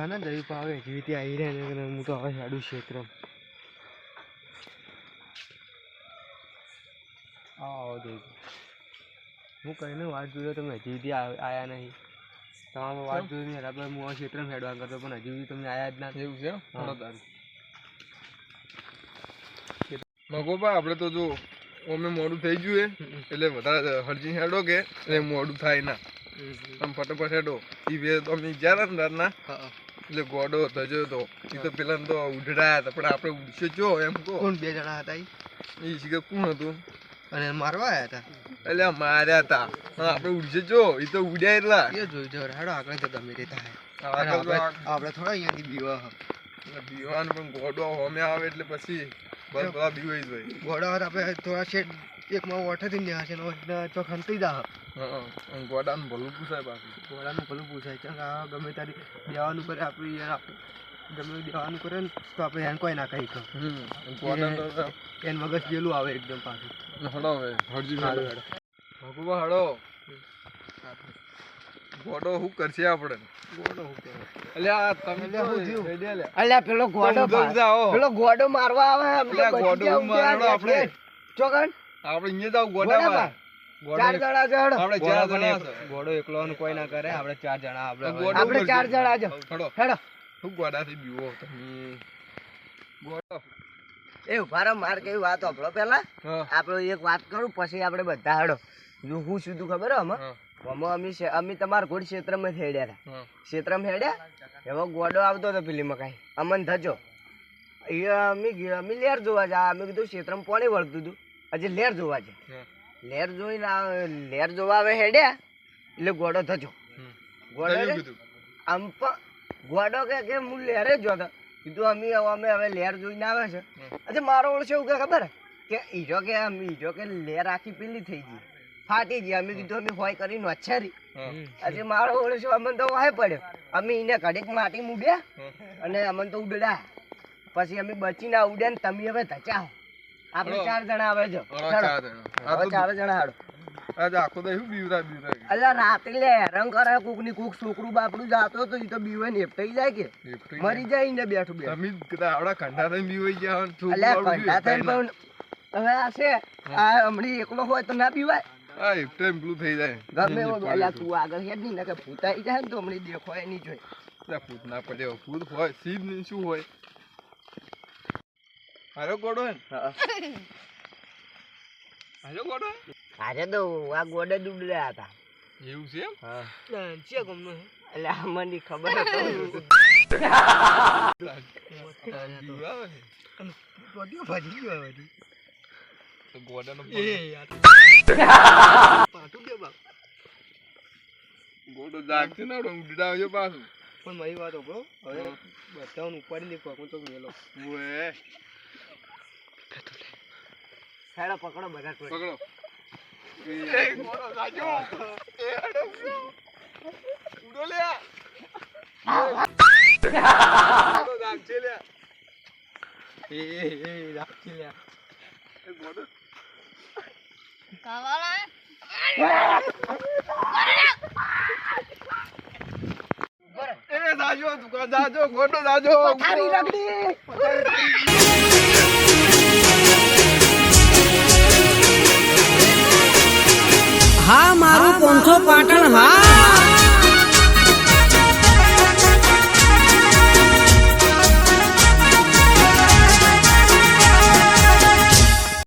ચાને દવી પાવે જેવી રીતે આવી રહ્યા ને હું તો હવે હેડું ક્ષેત્ર આવો હું કહીને વાત જોયો તમે હજી સુધી આવ્યા નહીં. તમારે વાત જોઈ નહીં આપણે હું આ ક્ષેત્રમાં હેડવા કરતો પણ હજી સુધી તમે આયા જ ના એવું છે? હા. મગોબા આપણે તો જો અમે મોડું થઈ ગયું એટલે વધારે હરજી હેડો કે એટલે મોડું થાય ના. તમે ફટાફટ હેડો. એ વે તો અમે ગયા હતા ને રાતના એટલે ગોડો ધજો તો. એ તો પેલા તો ઉઢડાયા હતા પણ આપણે ઉડશે જો એમ કહો. કોણ બે જણા હતા એ શીખે કોણ હતું? અને મારવા આવ્યા હતા? એટલે માર્યા હતા. આપણે ઉડશે જો એ તો ઉડ્યા એટલા. એ જોઈ જો હેડો આગળ તો ગમે તે થાય આપણે થોડા અહીંયાથી બીવા એટલે બીવાન પણ ગોડો હોમે આવે એટલે પછી બસ બધા બીવાઈ જ હોય. ગોડા આપણે થોડા શેઠ એકમાં ઓઠેથી ન્યા છે ને ઓઠને તો ખંતી દા હ. હા. ગોડાનું ભલું પૂછાય બાકી. ઘોડાનું ભલું પૂછાય. કે આ ગમે તારી દેવાનું કરે આપણે યાર ગમે દેવાનું કરે ને તો આપણે એને કોઈ ના કહી કહો ગોડાનું એને મગજ જેલું આવે એકદમ પાછું. હડો હવે. મેળો હેડો. ભગવા હડો ગોડો શું કરશે આપણે ગોડો હું. એટલે તમે લે હું જીવ? અલ્યા. પેલો ગોડો. પેલો ગોડો મારવા આવે અલ્યા, ગોડો મારવા આપણે. ચોકન? આપણે અહીંયા જાવ ગોડામાં ચાર જણા જણ આપણે ચાર જણા ગોડો એકલો ને કોઈ ના કરે આપણે ચાર જણા આપણે ગોડો આપણે ચાર જણા છો. હેડો. હેડો. હું ગોડા થી બીવો તમે ગોડો. એ ઉભારો માર કઈ વાત આપણો પેલા. આપણે એક વાત કરું પછી આપણે બધા હેડો. જો હું શું ખબર હે અમે અમે અમે તમારા ઘોડ ક્ષેત્રમાં હેડ્યા હતા. ક્ષેત્રમાં હેડ્યા? એમાં ગોડો આવતો હતો પેલી મકાઈ અમન ધજો. એ અમે ગયા- અમે લેર જોવા જા અમે કીધું ક્ષેત્રમાં પોણી વળતું હતું. હજી લેર જોવા છે. લેર જોઈને લેર જોવા આવે હેડ્યા એટલે ગોડો થજો. ગોડો આમ પણ ગોડો કે કે હું લેરે જ જોતા. કીધું અમે અમે હવે લેર જોઈને આવે છે. અચ્છા મારો ઓળશે એવું કે ખબર? કે ઈજો કે આમ ઈજો કે લેર આખી પેલી થઈ ગઈ. ફાટી ગઈ. અમે કીધું અમે હોય કરીને વચ્છેરી હા આજે મારો ઓળશે અમને તો વાય પડ્યો. અમે એને કડેક માટી મૂક્યા. અને અમને તો ઉડડા પછી અમે બચીને ઉડ્યા ને તમે હવે ધચાઓ આપણે ચાર જણા આવે છે ચાર જણા. હાડો આજે આખો તો બીવરા બીવરા અલ્યા રાતે લે હેરાન કરે. કોકની કોક છોકરું બાપડું જાતો તો ઈ તો બીવે ને એપટાઈ જાય કે. મરી જાય ને બેઠું બે. તમે આવડા કંઠા થઈને બીવાઈ ગયા હોય અલ્યા આવડું કંટા પણ હવે આ છે આ હમણાં એકલો હોય તો ના પીવાય ના. આ થઈ જાય. ગમે એવો અલ્યા તું આગળ હેડ નહીં ને કે ભૂતાઈ જાય ને તો હમણાં દેખો નહીં જોઈ. ભૂત ના પડે ભૂત હોય સીધ શું હોય? હારો ગોડો હે? હારો ગોડો આજે તો આ ગોડે ડૂબડ્યા હતા એવું છે એમ હા ચિયા ગામનો હે? એટલે આ મને ખબર હતી. બીવ આવે છે. ટોટિયો ભાજી ગયો હવે. ગોડાનો એ યાર. પાટું દે બાપ. ગોડો જાગશે ને આવડો ઉડાવજો પાછું પણ મારી વાત સાંભળો હવે બધાને ઉપાડી દે તો મેલો ઓએ હેડો પકડો બધા. પકડો. ઉડો. લે ગોડો જાગશે એ એ રાખી લે એ ગોડો એ જાજો દુકાન ગોડો રગડી. પાટણ હા